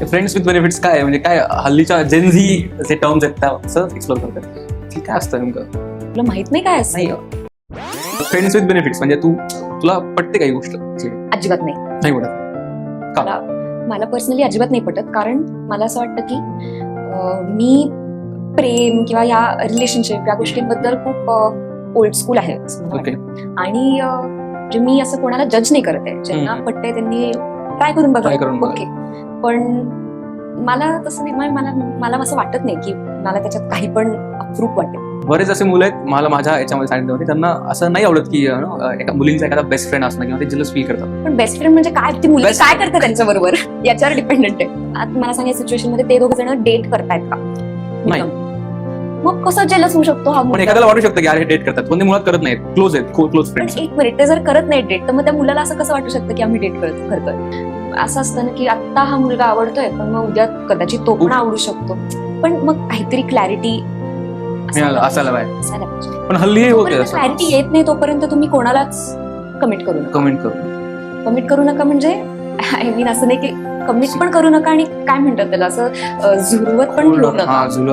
Friends with benefits काय? म्हणजे काय हल्लीच्या जेन झी जे टर्म्स आहेत त्या असं एक्सप्लोर करतात. की काय असतं नेमकं? तुला माहीत नाही काय असतं? फ्रेंड्स विथ बेनिफिट्स म्हणजे तू तुला पटते काही गोष्ट? जी अजिबात नाही. नाही पटत. मला मला पर्सनली अजिबात नाही पटत कारण मला असं वाटतं की अं, मी प्रेम किंवा या रिलेशनशिप या गोष्टींबद्दल खूप ओल्ड स्कूल आहे असं मला ओके वाटतं. आणि अं, म्हणजे मी असं कोणाला जज नाही करत आहे ज्यांना हम्म. पटते त्यांनी ट्राय करून बघा. Try करून बघा. ओके. पण मला तसं नाही म्हणजे मला मला असं वाटत नाही की मला त्याच्यात काही पण अप्रूप वाटेल. बरेच असे मुलं आहेत मला माझ्या याच्यामध्ये सांगितलं होते त्यांना असं नाही आवडत की you know, एका मुलींचा एखादा बेस्ट फ्रेंड असणं किंवा ते जलस फील करतात. पण बेस्ट फ्रेंड म्हणजे काय? ती मुलगी Best काय करते त्यांच्या बरोबर याच्यावर डिपेंडेंट आहे. आता मला सांगा सिच्युएशनमध्ये ते दोघ जण डेट करतायत का? नाही. मग कसं जेलस होऊ शकतो हा पण मुलगा? एखाद्याला वाटू शकतं की अरे डेट करतात. पण ते मुळात करत नाहीत. क्लोज आहेत. क्लोज पण फ्रेंड्स एक मिनिट ते जर करत नाही डेट तर मग त्या मुलाला असं कसं वाटू शकतं की आम्ही डेट करत करतोय? असं असतं ना की आता हा मुलगा आवडतोय पण मग उद्या कदाचित तो पण. आवडू शकतो. पण मग काहीतरी क्लॅरिटी असायला पाहिजे. पण हल्ली हे होते असं. क्लॅरिटी येत नाही तोपर्यंत तुम्ही कोणालाच कमिट करू नका. कमेंट करून कमिट करू नका म्हणजे आय मीन असं नाही की कमिट पण करू नका आणि काय म्हणतात त्याला असं अं, झुरवत पण ठेवू नका. हा जुलं